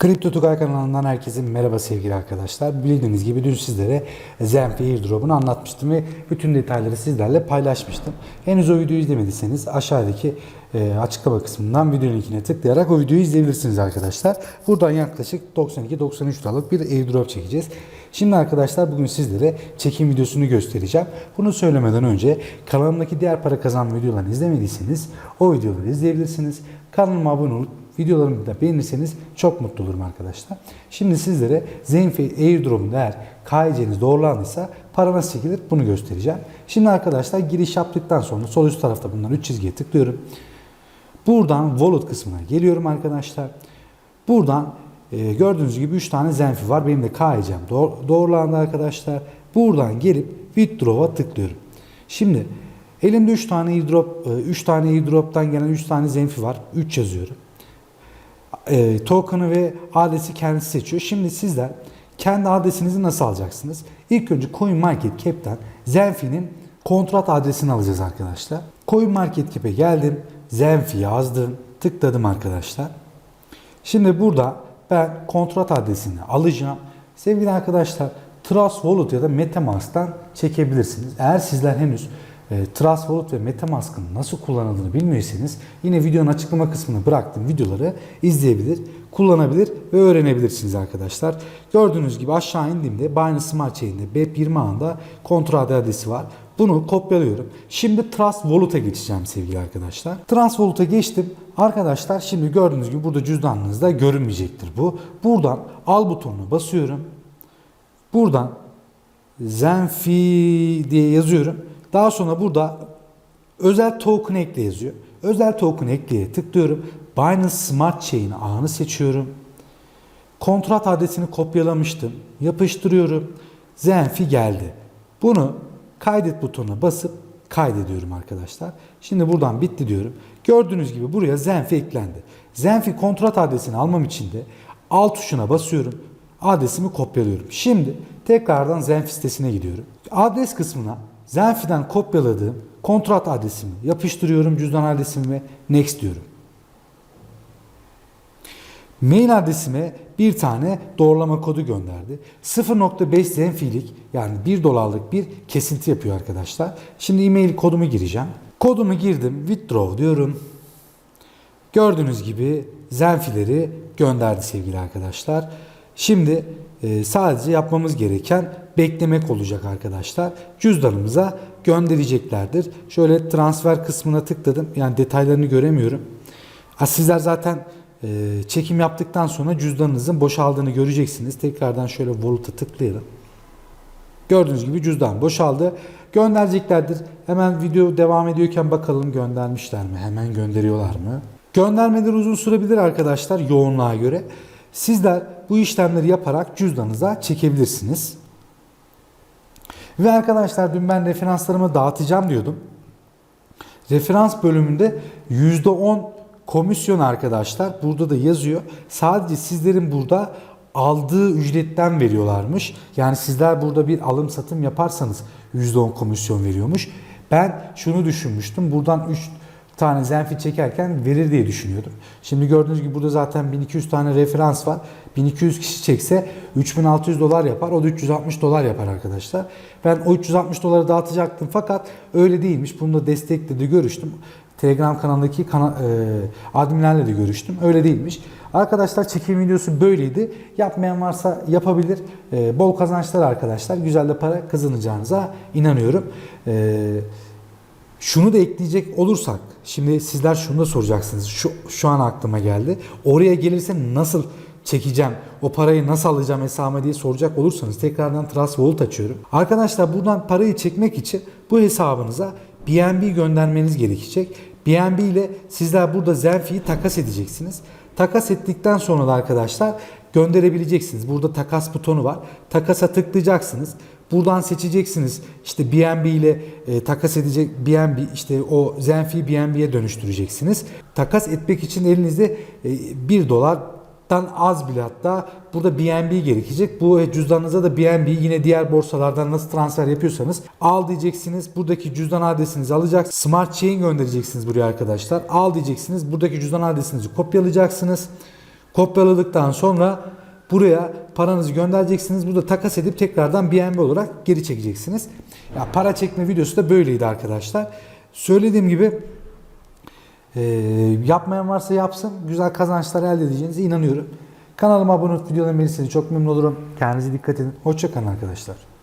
Kripto Tugay kanalından herkese merhaba sevgili arkadaşlar. Bildiğiniz gibi dün sizlere Zenfi Airdrop'unu anlatmıştım ve bütün detayları sizlerle paylaşmıştım. Henüz o videoyu izlemediyseniz aşağıdaki e, açıklama kısmından video linkine tıklayarak o videoyu izleyebilirsiniz arkadaşlar. Buradan yaklaşık 92-93 liralık bir airdrop çekeceğiz. Şimdi arkadaşlar bugün sizlere çekim videosunu göstereceğim. Bunu söylemeden önce kanalımdaki diğer para kazanma videolarını izlemediyseniz o videoları izleyebilirsiniz. Kanalıma abone olup Videolarımı da beğenirseniz çok mutlu olurum arkadaşlar. Şimdi sizlere Zenfi Airdrop'un eğer KYC'niz doğrulandıysa para nasıl çekilir bunu göstereceğim. Şimdi arkadaşlar giriş yaptıktan sonra sol üst tarafta bundan 3 çizgiye tıklıyorum. Buradan Wallet kısmına geliyorum arkadaşlar. Buradan e, gördüğünüz gibi 3 tane Zenfi var. Benim de KYC'm doğ- doğrulandı arkadaşlar. Buradan gelip Withdraw'a tıklıyorum. Şimdi elimde 3 tane airdrop, 3 tane airdrop'tan gelen 3 tane Zenfi var. 3 yazıyorum e, token'ı ve adresi kendisi seçiyor. Şimdi sizler kendi adresinizi nasıl alacaksınız? İlk önce CoinMarketCap'ten Zenfi'nin kontrat adresini alacağız arkadaşlar. CoinMarketCap'e geldim. Zenfi yazdım. Tıkladım arkadaşlar. Şimdi burada ben kontrat adresini alacağım. Sevgili arkadaşlar Trust Wallet ya da Metamask'tan çekebilirsiniz. Eğer sizler henüz e, Trust Wallet ve Metamask'ın nasıl kullanıldığını bilmiyorsanız yine videonun açıklama kısmına bıraktığım videoları izleyebilir, kullanabilir ve öğrenebilirsiniz arkadaşlar. Gördüğünüz gibi aşağı indiğimde Binance Smart Chain'de BEP20 ağında kontrat adresi var. Bunu kopyalıyorum. Şimdi Trust Wallet'a geçeceğim sevgili arkadaşlar. Trust Wallet'a geçtim. Arkadaşlar şimdi gördüğünüz gibi burada cüzdanınızda görünmeyecektir bu. Buradan al butonuna basıyorum. Buradan Zenfi diye yazıyorum. Daha sonra burada özel token ekle yazıyor. Özel token ekleye tıklıyorum. Binance Smart Chain ağını seçiyorum. Kontrat adresini kopyalamıştım. Yapıştırıyorum. Zenfi geldi. Bunu kaydet butonuna basıp kaydediyorum arkadaşlar. Şimdi buradan bitti diyorum. Gördüğünüz gibi buraya Zenfi eklendi. Zenfi kontrat adresini almam için de alt tuşuna basıyorum. Adresimi kopyalıyorum. Şimdi tekrardan Zenfi sitesine gidiyorum. Adres kısmına Zenfi'den kopyaladığım kontrat adresimi yapıştırıyorum cüzdan adresimi ve next diyorum. Mail adresime bir tane doğrulama kodu gönderdi. 0.5 zenfilik yani 1 dolarlık bir kesinti yapıyor arkadaşlar. Şimdi e-mail kodumu gireceğim. Kodumu girdim. Withdraw diyorum. Gördüğünüz gibi zenfileri gönderdi sevgili arkadaşlar. Şimdi e, sadece yapmamız gereken beklemek olacak arkadaşlar. Cüzdanımıza göndereceklerdir. Şöyle transfer kısmına tıkladım. Yani detaylarını göremiyorum. Ha, sizler zaten e, çekim yaptıktan sonra cüzdanınızın boşaldığını göreceksiniz. Tekrardan şöyle wallet'a tıklayalım. Gördüğünüz gibi cüzdan boşaldı. Göndereceklerdir. Hemen video devam ediyorken bakalım göndermişler mi? Hemen gönderiyorlar mı? Göndermeleri uzun sürebilir arkadaşlar yoğunluğa göre. Sizler bu işlemleri yaparak cüzdanınıza çekebilirsiniz. Ve arkadaşlar dün ben referanslarımı dağıtacağım diyordum. Referans bölümünde %10 komisyon arkadaşlar burada da yazıyor. Sadece sizlerin burada aldığı ücretten veriyorlarmış. Yani sizler burada bir alım satım yaparsanız %10 komisyon veriyormuş. Ben şunu düşünmüştüm. Buradan 3 tane zenfi çekerken verir diye düşünüyordum. Şimdi gördüğünüz gibi burada zaten 1200 tane referans var. 1200 kişi çekse 3600 dolar yapar. O da 360 dolar yapar arkadaşlar. Ben o 360 doları dağıtacaktım fakat öyle değilmiş. Bunu da destekle de görüştüm. Telegram kanalındaki kana, e, adminlerle de görüştüm. Öyle değilmiş. Arkadaşlar çekim videosu böyleydi. Yapmayan varsa yapabilir. E, bol kazançlar arkadaşlar. Güzel de para kazanacağınıza inanıyorum. Eee şunu da ekleyecek olursak, şimdi sizler şunu da soracaksınız. Şu, şu an aklıma geldi. Oraya gelirse nasıl çekeceğim, o parayı nasıl alacağım hesabıma diye soracak olursanız tekrardan Wallet açıyorum. Arkadaşlar buradan parayı çekmek için bu hesabınıza BNB göndermeniz gerekecek. BNB ile sizler burada Zenfi'yi takas edeceksiniz. Takas ettikten sonra da arkadaşlar gönderebileceksiniz. Burada takas butonu var. Takasa tıklayacaksınız. Buradan seçeceksiniz. İşte BNB ile e, takas edecek BNB işte o Zenfi BNB'ye dönüştüreceksiniz. Takas etmek için elinizde e, 1 dolardan az bile hatta burada BNB gerekecek. Bu cüzdanınıza da BNB yine diğer borsalardan nasıl transfer yapıyorsanız al diyeceksiniz. Buradaki cüzdan adresinizi alacak. Smart Chain göndereceksiniz buraya arkadaşlar. Al diyeceksiniz. Buradaki cüzdan adresinizi kopyalayacaksınız. Kopyaladıktan sonra buraya paranızı göndereceksiniz. Burada takas edip tekrardan BNB olarak geri çekeceksiniz. Ya para çekme videosu da böyleydi arkadaşlar. Söylediğim gibi ee, yapmayan varsa yapsın. Güzel kazançlar elde edeceğinize inanıyorum. Kanalıma abone olup videolarımı beğenirseniz çok memnun olurum. Kendinize dikkat edin. Hoşçakalın arkadaşlar.